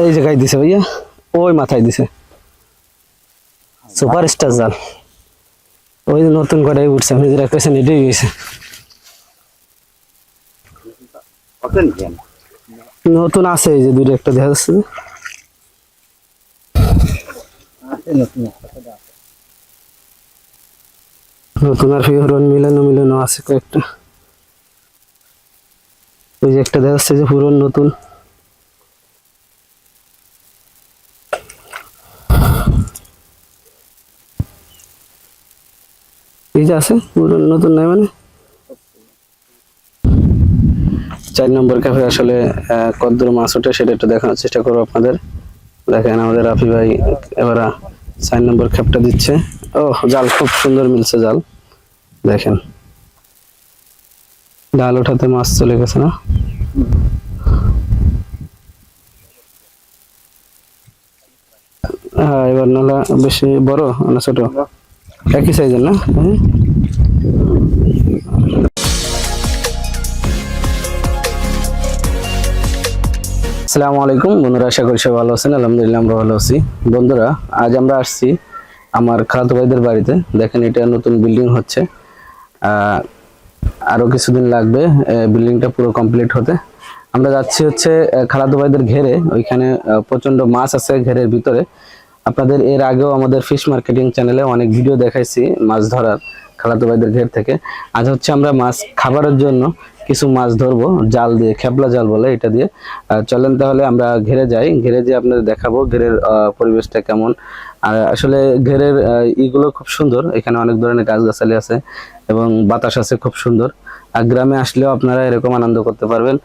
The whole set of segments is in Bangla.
এই জায়গায় দিছে ভাইয়া। ওই মাথায় দিছে। সুপার স্টার জাল। ওই নতুন করে উঠছে আপনি যেটা কেছেন এটাই গেছে নতুন আছে, এই যে দুটো একটা দেখা যাচ্ছে। নতুন আর ফিওরন মিলানো মিলানো আছে কয়েকটা। ওই যে একটা দেখা যাচ্ছে যে পুরন নতুন। যে আছে, নতুন মানে। চার নম্বর ক্যাফে আসলে মাছ ওঠে সেটা একটু দেখানোর চেষ্টা করব আপনাদের। দেখেন আমাদের রাফি ভাই এবার চার নম্বর দিচ্ছে। ও, জাল খুব সুন্দর মিলছে জাল। দেখেন। ডাল ওঠাতে মাছ চলে গেছে না? হ্যাঁ এবার নালা বেশি বড় না ছোট? একই সাইজের না? আসসালামু আলাইকুম বন্ধুরা আশা করি সবাই ভালো আছেন। আলহামদুলিল্লাহ আমরা ভালো আছি। বন্ধুরা আজ আমরা আসছি আমার খালাতো ভাইদের বাড়িতে। দেখেন এটা নতুন বিল্ডিং হচ্ছে। আহ, আরও কিছুদিন লাগবে বিল্ডিংটা পুরো কমপ্লিট হতে। আমরা যাচ্ছি হচ্ছে খালাতো ভাইদের ঘেরে। ওইখানে প্রচণ্ড মাছ আছে ঘেরের ভিতরে। আপনাদের এর আগেও আমাদের ফিশ মার্কেটিং চ্যানেলে অনেক ভিডিও দেখাইছি মাছ ধরার, খালাতো ভাইদের ঘের থেকে। আজ হচ্ছে আমরা মাছ খাবারের জন্য কিছু মাছ ধরবো, জাল দিয়ে, খেপলা জাল বলে এটা দিয়ে। চলেন তাহলে আমরা ঘেরে যাই। ঘেরে যে আপনাদের দেখাবো ঘেরের পরিবেশটা কেমন। আর আসলে ঘেরের ইগুলো খুব সুন্দর। এখানে অনেক ধরনের গাছগাছালি আছে এবং বাতাস আছে খুব সুন্দর। আর গ্রামে আসলেও আপনারা এরকম আনন্দ করতে পারবেন।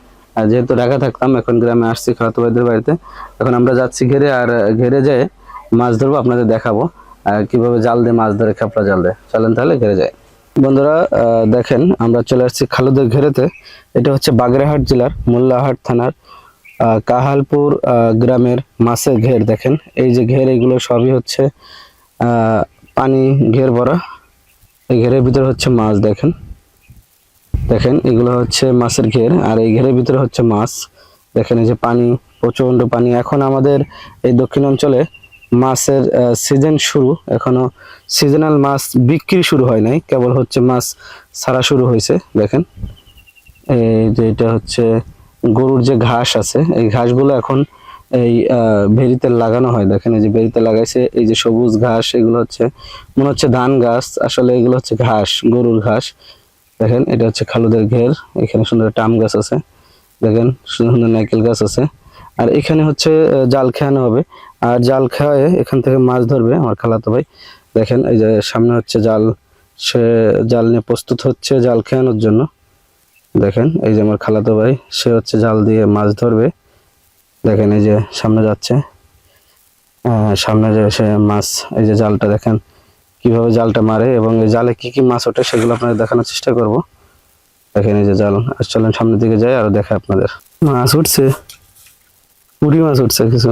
যেহেতু ঢাকা থাকতাম, এখন গ্রামে আসছি খালাতো ভাইদের বাড়িতে। এখন আমরা যাচ্ছি ঘেরে, আর ঘেরে যেয়ে মাছ ধরবো, আপনাদের দেখাবো। কীভাবে জাল দিয়ে মাছ ধরে খেপলা জাল দেয়। চলেন তাহলে ঘেরে যায় বন্ধুরা দেখেন, আমরা চলে আসছি খালুদের ঘেরেতে। এটা হচ্ছে বাগেরহাট জেলার মোল্লাহাট থানার কাহালপুর গ্রামের মাছের ঘের। দেখেন, এই যে ঘের, এগুলো সবই হচ্ছে পানি ঘের ভরা। এই ঘেরের ভিতরে হচ্ছে মাছ, দেখেন। দেখেন, এগুলো হচ্ছে মাছের ঘের, আর এই ঘেরের ভিতরে হচ্ছে মাছ। দেখেন, এই যে পানি প্রচণ্ড পানি। এখন আমাদের এই দক্ষিণ অঞ্চলে মাছের সিজন শুরু। এখনও সিজনাল মাছ বিক্রি শুরু হয় নাই, কেবল হচ্ছে মাছ ছাড়া শুরু হয়েছে, দেখেন। এই যে এটা হচ্ছে গরুর যে ঘাস আছে, এই ঘাসগুলো এখন এই ভেরিতে লাগানো হয়। দেখেন, এই যে ভেরিতে লাগাইছে, এই যে সবুজ ঘাস, এগুলো হচ্ছে, মনে হচ্ছে ধান গাছ, আসলে এগুলো হচ্ছে ঘাস, গরুর ঘাস। দেখেন, এটা হচ্ছে খালুদের ঘের, এখানে সুন্দর টাম গাছ আছে। দেখেন, সুন্দর সুন্দর নারকেল গাছ আছে। আর এখানে হচ্ছে জাল খেয়ানো হবে। আর জাল খেয়ে, এখান থেকে মাছ ধরবে আমার খালাতো ভাই। দেখেন, এই যে সামনে হচ্ছে জাল, সে জাল নিয়ে প্রস্তুত হচ্ছে জাল খেয়ানোর জন্য। দেখেন, এই যে আমার খালাতো ভাই, সে হচ্ছে জাল দিয়ে মাছ ধরবে। দেখেন, এই যে সামনে যাচ্ছে। সামনে যে সে মাছ, এই যে জালটা দেখেন, কীভাবে জালটা মারে এবং এই জালে কি কি মাছ ওঠে সেগুলো আপনাদের দেখানোর চেষ্টা করব। দেখেন, এই যে জাল চলেন সামনের দিকে যাই, আর দেখে আপনাদের। মাছ উঠছে পুরি মাছ উঠছে কিছু।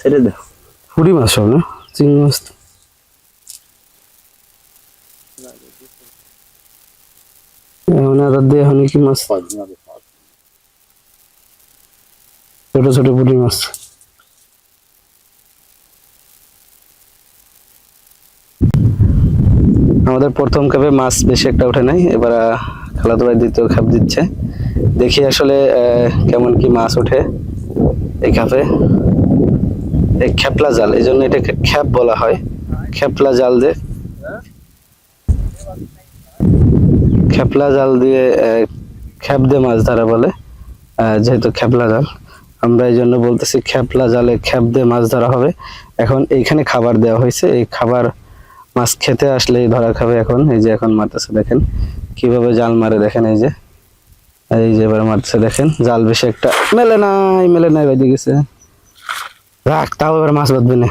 ছেড়ে মাছ সব না? চিংড়ি মাছ এখন দিয়ে এখন কি মাছ? ছোট ছোট পুঁটি মাছ। আমাদের প্রথম কাপে মাছ বেশি একটা ওঠে নাই, এবার খেলাধুলায় দ্বিতীয় খাপ দিচ্ছে। দেখি আসলে কেমন কি মাছ ওঠে এই খাপে এই খেপলা জাল, এই জন্য এটাকে খ্যাপ বলা হয়। খেপলা জাল দিয়ে খেপলা জাল দিয়ে খ্যাপ দিয়ে মাছ ধরা বলে যেহেতু খেপলা জাল। আমরা এই জন্য বলতেছি খেপলা জালে খ্যাপ দিয়ে মাছ ধরা হবে। এখন এইখানে খাবার দেওয়া হয়েছে। এই খাবার মাছ খেতে আসলে ধরা খাবে এখন। এই যে এখন মারতেছে, দেখেন কীভাবে জাল মারে, দেখেন এই যে। এই যে এবার মারতেছে, দেখেন। জাল বেশি একটা, মেলে নাই মেলে নাই, বেঁধে গেছে। রাখ, তাও এবার মাছ বাঁধবে না।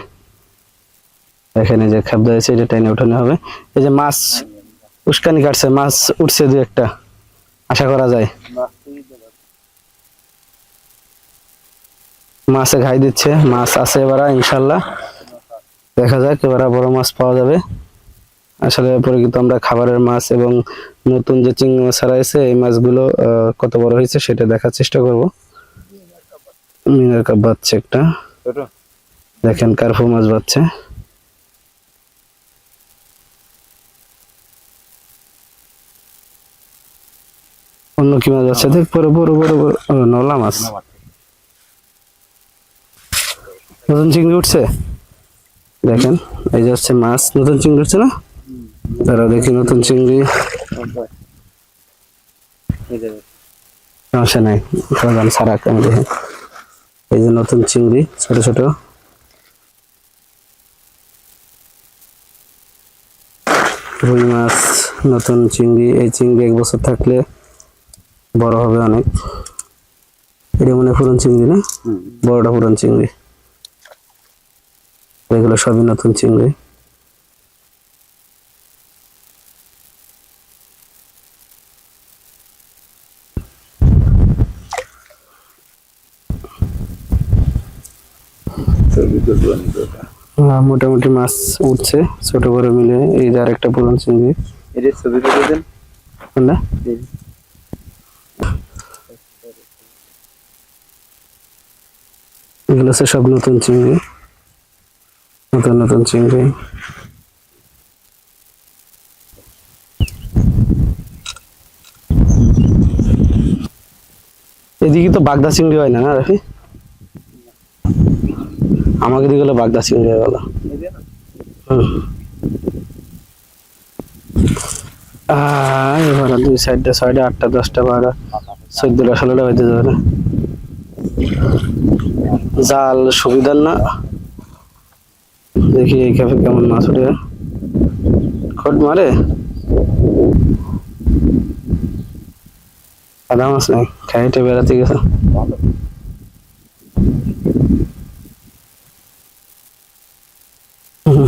এই যে খাদ্য আছে এটা টেনে উঠানো হবে। এই যে মাছ উস্কানি কাটছে, মাছ উঠছে দু একটা। আশা করা যায়। মাছে ঘাই দিচ্ছে, মাছ আছে এবার, ইনশাল্লাহ। দেখা যাক, এবার বড় মাছ পাওয়া যাবে। আসলে পরে কিন্তু আমরা খাবারের মাছ এবং নতুন যে চিংড়ি মাছ ছাড়াইছে এই মাছগুলো কত বড় হয়েছে, সেটা দেখার চেষ্টা করব। মিনার কাপ বাচ্চা একটা। দেখেন কার্ফু মাছ বাচ্চা অন্য কি মাছ বাচ্চা দেখ বড় বড় বড় বড় নলা মাছ। নতুন চিংড়ি উঠছে? দেখেন এই যে হচ্ছে মাছ। নতুন চিংড়ি উঠছে না? তারা দেখি নতুন চিংড়ি। সমস্যা নাই সারা আমি দেখি। এই যে নতুন চিংড়ি ছোট ছোট। রুই মাছ নতুন চিংড়ি এই চিংড়ি এক বছর থাকলে বড় হবে অনেক। এটা মনে হয় পুরন চিংড়ি না? বড়টা পুরন চিংড়ি। এগুলো সবই নতুন চিংড়ি। মোটামুটি মাছ উঠছে ছোট বড় মিলে। এই যে আরেকটা পুরন চিংড়ি। ছবি করে দেন। কোনটা? এগুলো হচ্ছে সব নতুন চিংড়ি। নতুন নতুন চিংড়ি। এদিকে তো বাগদা চিংড়ি হয় না না রাফি? আমাকে দিকে হলো বাগদা চিংড়ি হয়ে গেল হুম দুই সাইডে সাইডে আটটা, দশটা বারো চোদ্দটা, ষোলোটা বাজতে যাবে না। জাল সুবিধার না। দেখি এই ক্যাফে কেমন মাছ উঠে খট মারে? সাদা মাছ নাই খাইটে বেড়াতে গেছে হুম।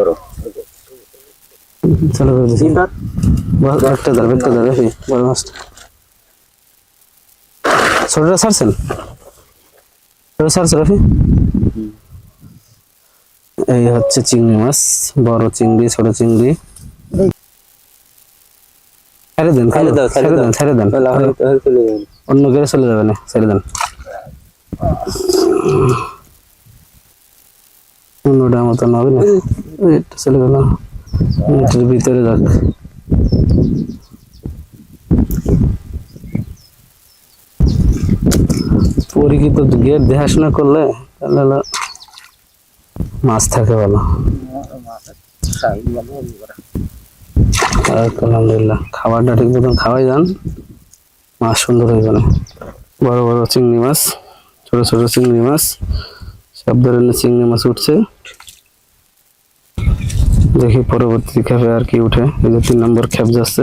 ধরো চলো করে দিছি। একটা ধর একটা ধর রাখি বড় মাছটা ছোটটা ছাড়ছেন? ছোট ছাড়ছে রাফি? এই হচ্ছে চিংড়ি মাছ বড় চিংড়ি ছোট চিংড়ি। ছেড়ে দেন ছেড়ে দাও, ছেড়ে ছেড়ে দেন ছেড়ে দেন। অন্য কেউ চলে যাবে না ছেড়ে দেন। অন্যটা মতন হবে না। চলে গেল। এটার ভিতরে যাক পরিচিত গেট দেখাশোনা করলে তাহলে মাছ থাকে ভালো। আলহামদুলিল্লাহ, খাবারটা ঠিক মতন খাওয়াই যান। মাছ সুন্দর হয়ে যাবে বড় বড় চিংড়ি মাছ, ছোট ছোট চিংড়ি মাছ, সব ধরনের চিংড়ি মাছ উঠছে। দেখি পরবর্তী খেপে আর কি উঠে। এই যে তিন নম্বর খেপ যাচ্ছে।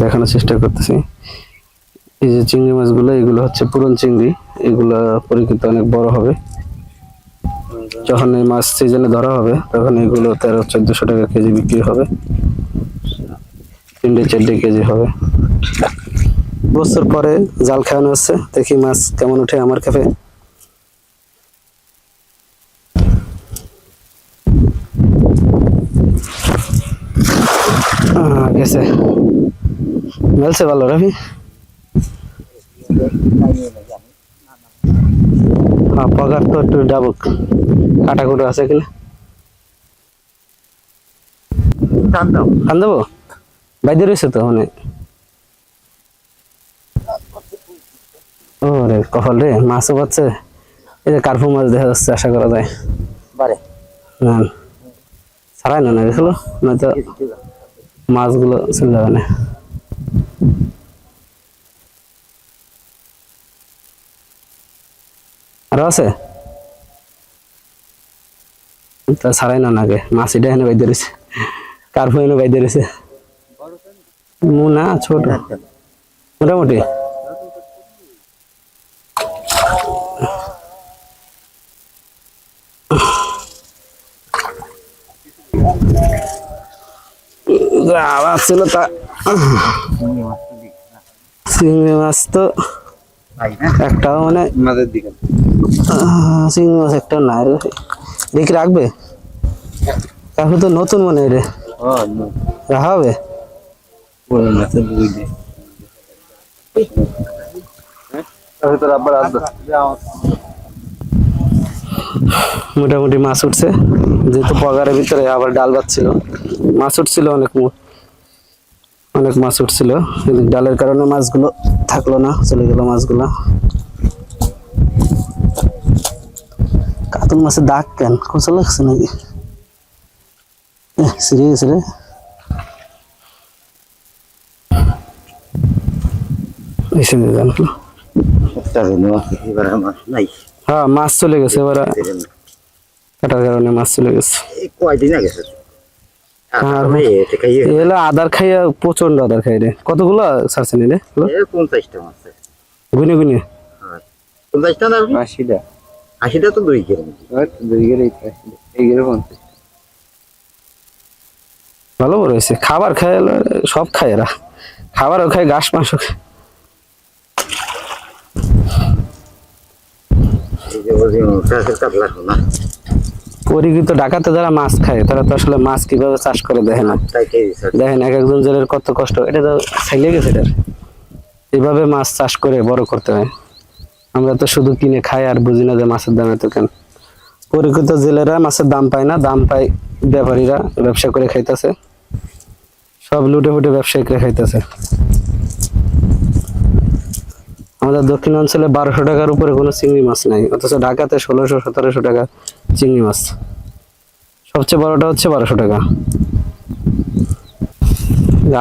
দেখানোর চেষ্টা করতেছি। এই যে চিংড়ি মাছগুলো, এগুলো হচ্ছে পুরন চিংড়ি। এগুলো পরিচিত অনেক বড় হবে। যখন এই মাছ সিজনে ধরা হবে, তখন এগুলো তেরো, চোদ্দশো টাকা কেজি বিক্রি হবে। তিনটে, চারটে কেজি হবে। বছর পরে জাল খাওয়ানো হচ্ছে। দেখি মাছ কেমন ওঠে আমার কাছে আহ, গেছে মেলছে ভালো রবি? হ্যাঁ পগার তো একটু ডাবুক। কাটা কুটো আছে কিনা? খান দেবো? বাইরে রয়েছে তো মানে? ও রে কপাল রে মাছও পাচ্ছে। এই যে কার্পু মাছ দেখা যাচ্ছে আশা করা যায়। বারে। না। ছাড়াই না না দেখল নয়তো মাছগুলো চলে যাবে না। আর আছে? তা ছাড়াই না মাছ এটা এনে বাইদে রয়েছে কার্ফু এনে বাইদে রয়েছে না, ছোট। মোটামুটি? যা আওয়াজ ছিল তা। চিংড়ি মাছ তো একটাও মানে চিংড়ি মাছ একটা নাই রে। দেখি রাখবে? এখন তো নতুন মনে রে। রাখা হবে? আসবে। মোটামুটি মাছ উঠছে। যেহেতু পগারের ভিতরে আবার ডাল ভাত ছিল। মাছ উঠছিল অনেক অনেক মাছ উঠছিল ডালের কারণে মাছগুলো থাকল না চলে গেল মাছগুলো। কাতল মাছের দাগ কেন? কচা লাগছে নাকি? সিরে গেছে রে। হ্যাঁ মাছ চলে গেছে এবার কাটার কারণে মাছ চলে গেছে। কয়দিন আগে স্যার আর এটা খাইয়ে এগুলো আদার খাইয়া প্রচণ্ড আদার খাই রে। কতগুলো ছাড়ছেন রে পঞ্চাশটা মাছ গুনে গুনে। পঞ্চাশটা না আশিটা। আশিটা তো দুই কেজি। দুই কেজি এই কেজি পঞ্চাশ। ভালো বড় হয়েছে খাবার খায় সব খায় এরা। খাবারও খায় ঘাস মাংস খায়। এই যে বলছি কাতলা না? পরিকৃত ডাকাতে যারা মাছ খায় তারা তো আসলে মাছ কীভাবে চাষ করে দেখে না? দেখেন এক একজন জেলের কত কষ্ট। এটা তো ছেলে গেছে এটার। এইভাবে মাছ চাষ করে বড় করতে হয়। আমরা তো শুধু কিনে খাই আর বুঝি না যে মাছের দাম এত কেন। পরিকৃত জেলেরা মাছের দাম পায় না দাম পায় ব্যাপারীরা ব্যবসা করে খাইতেছে। সব লুটে ফুটে ব্যবসায়িকরা খাইতেছে। আমাদের দক্ষিণ অঞ্চলে বারোশো টাকার উপরে কোনো চিংড়ি মাছ নাই অথচ ঢাকাতে ষোলোশো সতেরোশো টাকা চিংড়ি মাছ। সবচেয়ে বড়টা হচ্ছে বারোশো টাকা।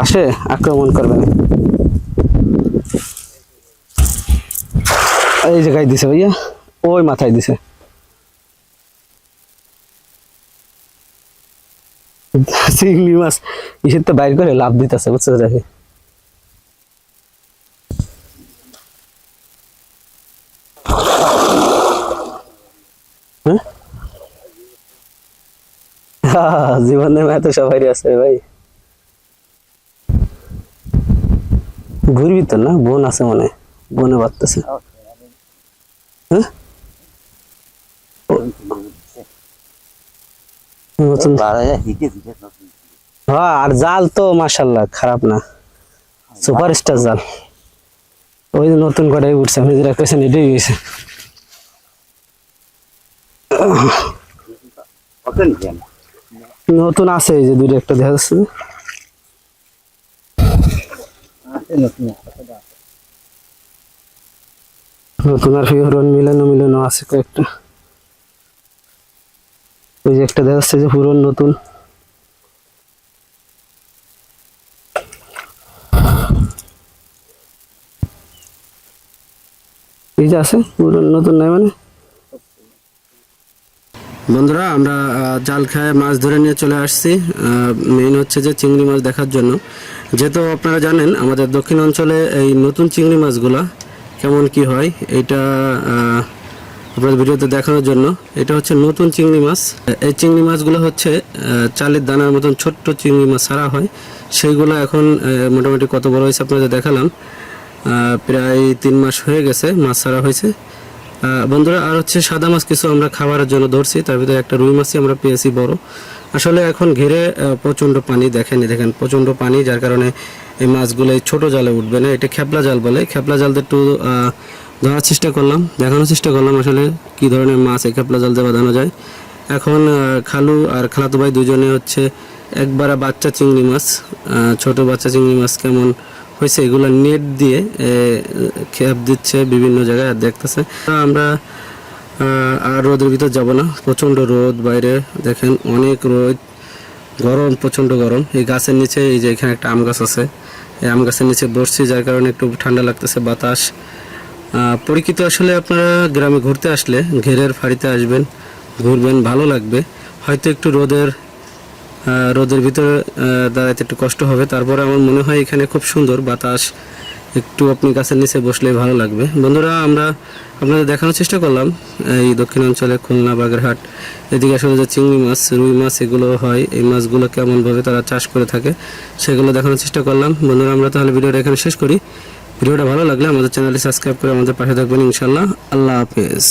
আসে, আক্রমণ করবে এই জায়গায় দিছে ভাইয়া, ওই মাথায় দিছে। চিংড়ি মাছ, ইসের তো বাইর করে লাভ দিতেছে বুঝতে দেখে জীবনে এত সবাই আছে ভাই। ঘুরবি তো না? বোন আছে মনে। বোনে বাড়তেছে। হ্যাঁ? হ্যাঁ আর জাল তো মাশাল্লাহ খারাপ না। সুপার স্টার জাল। ওই যে নতুন করে উঠছে, আপনি যেটা কেছেন এটাই গেছে কত নিছেন নতুন আছে এই যে দুইটা একটা দেখা যাচ্ছে। নতুন আর ফিওরন মিলানো মিলানো আছে কয়েকটা। ওই যে একটা দেখা যাচ্ছে যে পুরন নতুন। এই যে আছে পুরন নতুন নাই মানে। বন্ধুরা, আমরা জাল খায় মাছ ধরে নিয়ে চলে আসছি। মেইন হচ্ছে যে চিংড়ি মাছ দেখার জন্য। যেহেতু আপনারা জানেন, আমাদের দক্ষিণ অঞ্চলে এই নতুন চিংড়ি মাছগুলা কেমন কি হয় এটা আপনাদের ভিডিওতে দেখানোর জন্য। এটা হচ্ছে নতুন চিংড়ি মাছ। এই চিংড়ি মাছগুলো হচ্ছে চালের দানার মতন ছোট্ট চিংড়ি মাছ সারা হয়। সেইগুলো এখন মোটামুটি কত বড় হয়েছে আপনাদের দেখালাম। প্রায় তিন মাস হয়ে গেছে মাছ সারা হয়েছে। বন্ধুরা, আর হচ্ছে সাদা মাছ কিছু আমরা খাবারের জন্য ধরছি, তার ভিতরে একটা রুই মাছই আমরা পেয়েছি বড়। আসলে এখন ঘিরে প্রচণ্ড পানি দেখেন দেখেন, প্রচণ্ড পানি, যার কারণে এই মাছগুলো এই ছোট জালে উঠবে না, এটা খেপলা জাল বলে। খেপলা জাল একটু ধরার চেষ্টা করলাম, দেখানোর চেষ্টা করলাম আসলে কি ধরনের মাছ এই খেপলা জাল দিয়ে বাঁধানো যায়। এখন খালু আর খালাতো ভাই দুজনে হচ্ছে একবার বাচ্চা চিংড়ি মাছ ছোট বাচ্চা চিংড়ি মাছ কেমন হয়েছে, এগুলো নেট দিয়ে খেপ দিচ্ছে বিভিন্ন জায়গায় দেখতেছে। আমরা আর রোদের ভিতর যাব না। প্রচণ্ড রোদ বাইরে। দেখেন অনেক রোদ। গরম, প্রচণ্ড গরম। এই গাছের নিচে, এই যে এখানে একটা আম গাছ আছে, এই আম গাছের নিচে বসছি, যার কারণে একটু ঠান্ডা লাগতেছে, বাতাস। পরিচিত আসলে আপনারা গ্রামে ঘুরতে আসলে ঘেরের ফাড়িতে আসবেন, ঘুরবেন, ভালো লাগবে। হয়তো একটু রোদের রোদের ভিতরে দাঁড়াইতে একটু কষ্ট হবে। তারপরে আমার মনে হয় এখানে খুব সুন্দর বাতাস। একটু আপনি গাছের নিচে বসলে ভালো লাগবে। বন্ধুরা, আমরা আপনাদের দেখানোর চেষ্টা করলাম এই দক্ষিণাঞ্চলে খুলনা, বাগেরহাট। এদিকে আসলে যে চিংড়ি মাছ, রুই মাছ, এগুলো হয়। এই মাছগুলো কেমনভাবে তারা চাষ করে থাকে, সেগুলো দেখানোর চেষ্টা করলাম। বন্ধুরা, আমরা তাহলে ভিডিওটা এখানে শেষ করি। ভিডিওটা ভালো লাগলে আমাদের চ্যানেলটি সাবস্ক্রাইব করে আমাদের পাশে থাকবেন ইনশাল্লাহ আল্লাহ হাফেজ।